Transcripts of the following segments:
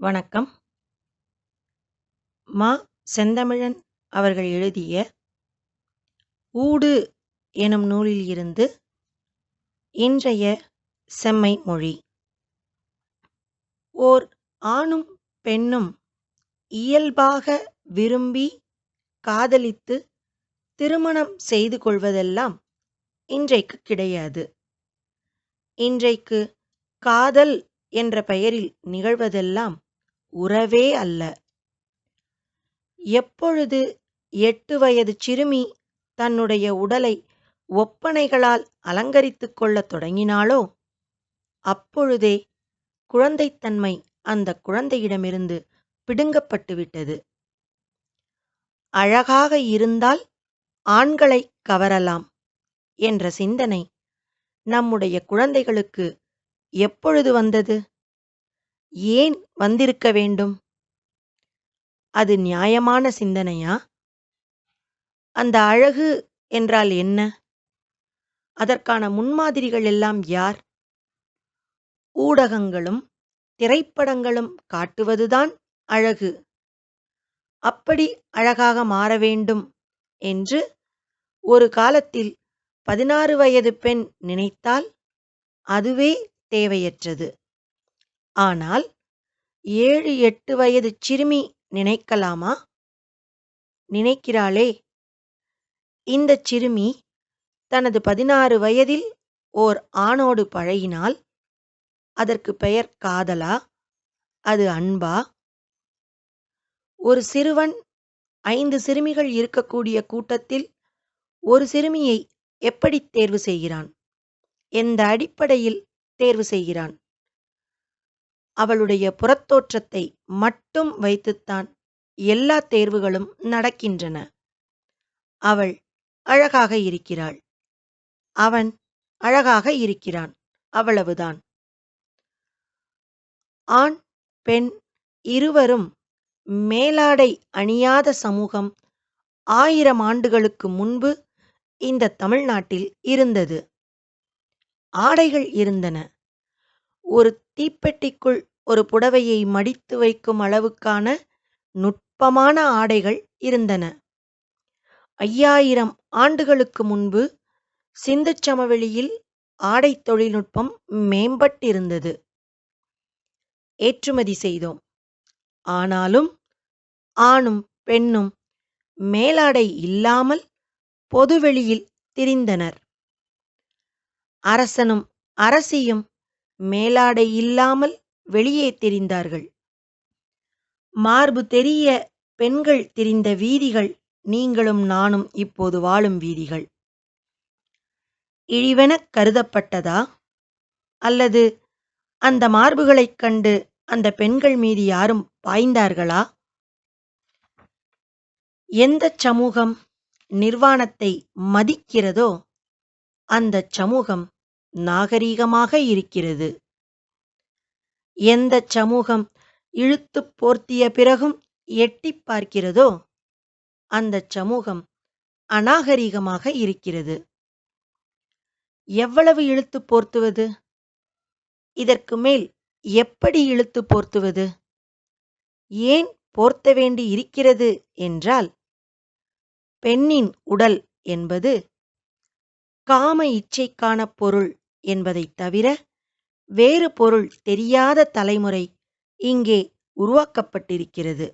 வணக்கம். மா செந்தமிழன் அவர்கள் எழுதிய ஊடு எனும் நூலில் இருந்து இன்றைய செம்மை மொழி. ஓர் ஆணும் பெண்ணும் இயல்பாக விரும்பி, காதலித்து திருமணம் செய்து கொள்வதெல்லாம் இன்றைக்கு கிடையாது. இன்றைக்கு காதல் என்ற பெயரில் நிகழ்வதெல்லாம் உறவே அல்ல. எப்பொழுது எட்டு வயது சிறுமி தன்னுடைய உடலை ஒப்பனைகளால் அலங்கரித்துக் கொள்ளத் தொடங்கினாளோ, அப்பொழுதே குழந்தைத் தன்மை அந்தக் குழந்தையிடமிருந்து பிடுங்கப்பட்டுவிட்டது அழகாக இருந்தால் ஆண்களைக் கவரலாம் என்ற சிந்தனை நம்முடைய குழந்தைகளுக்கு எப்பொழுது வந்தது? ஏன் வந்திருக்க வேண்டும்? அது நியாயமான சிந்தனையா? அந்த அழகு என்றால் என்ன? அதற்கான முன்மாதிரிகள் எல்லாம் யார்? ஊடகங்களும் திரைப்படங்களும் காட்டுவதுதான் அழகு. அப்படி அழகாக மாற வேண்டும் என்று ஒரு காலத்தில் பதினாறு வயது பெண் நினைத்தால் அதுவே தேவையற்றது. ஆனால் ஏழு எட்டு வயதுச் சிறுமி நினைக்கலாமா? நினைக்கிறாளே. இந்த சிறுமி தனது பதினாறு வயதில் ஓர் ஆணோடு பழகினால் அதற்குப் பெயர் காதலா? அது அன்பா? ஒரு சிறுவன் ஐந்து சிறுமிகள் இருக்கக்கூடிய கூட்டத்தில் ஒரு சிறுமியை எப்படித் தேர்வு செய்கிறான்? எந்த அடிப்படையில் தேர்வு செய்கிறான்? அவளுடைய புறத்தோற்றத்தை மட்டும் வைத்துத்தான் எல்லாத் தேர்வுகளும் நடக்கின்றன. அவள் அழகாக இருக்கிறாள். அவன் அழகாக இருக்கிறான். அவ்வளவுதான். ஆண் பெண் இருவரும் மேலாடை அணியாத சமூகம் ஆயிரம் ஆண்டுகளுக்கு முன்பு இந்த தமிழ்நாட்டில் இருந்தது. ஆடைகள் இருந்தன. ஒரு தீப்பெட்டிக்குள் ஒரு புடவையை மடித்து வைக்கும் அளவுக்கான நுட்பமான ஆடைகள் இருந்தன. ஐயாயிரம் ஆண்டுகளுக்கு முன்பு சிந்து சமவெளியில் ஆடை தொழில்நுட்பம் மேம்பட்டிருந்தது. ஏற்றுமதி செய்தோம். ஆனாலும் ஆணும் பெண்ணும் மேலாடை இல்லாமல் பொதுவெளியில் திரிந்தனர். அரசனும் அரசியும் மேலாடை இல்லாமல் வெளியே திரிந்தார்கள். மார்பு தெரிய பெண்கள் திரிந்த வீதிகள் நீங்களும் நானும் இப்போது வாழும் வீதிகள். இழிவெனக் கருதப்பட்டதா? அல்லது அந்த மார்புகளைக் கண்டு அந்த பெண்கள் மீது யாரும் பாய்ந்தார்களா? எந்தச் சமூகம் நிர்வாணத்தை மதிக்கிறதோ அந்த சமூகம் நாகரிகமாக இருக்கிறது. எந்தச் சமூகம் இழுத்து போர்த்திய பிறகும் எட்டிப் பார்க்கிறதோ அந்தச் சமூகம் அநாகரிகமாக இருக்கிறது. எவ்வளவு இழுத்து போர்த்துவது? இதற்கு மேல் எப்படி இழுத்து போர்த்துவது? ஏன் போர்த்த வேண்டி இருக்கிறது என்றால், பெண்ணின் உடல் என்பது காம இச்சைக்கான பொருள் என்பதைத் தவிர வேறு பொருள் தெரியாத தலைமுறை இங்கே உருவாக்கப்பட்டிருக்கிறது.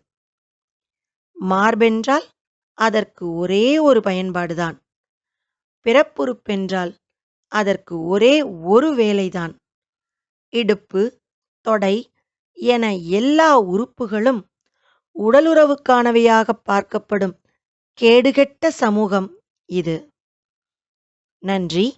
மார்பென்றால் அதற்கு ஒரே ஒரு பயன்பாடுதான். பிறப்புறுப்பென்றால் அதற்கு ஒரே ஒரு வேலைதான். இடுப்பு, தொடை என எல்லா உறுப்புகளும் உடலுறவுக்கானவையாகப் பார்க்கப்படும் கேடுகெட்ட சமூகம் இது. நன்றி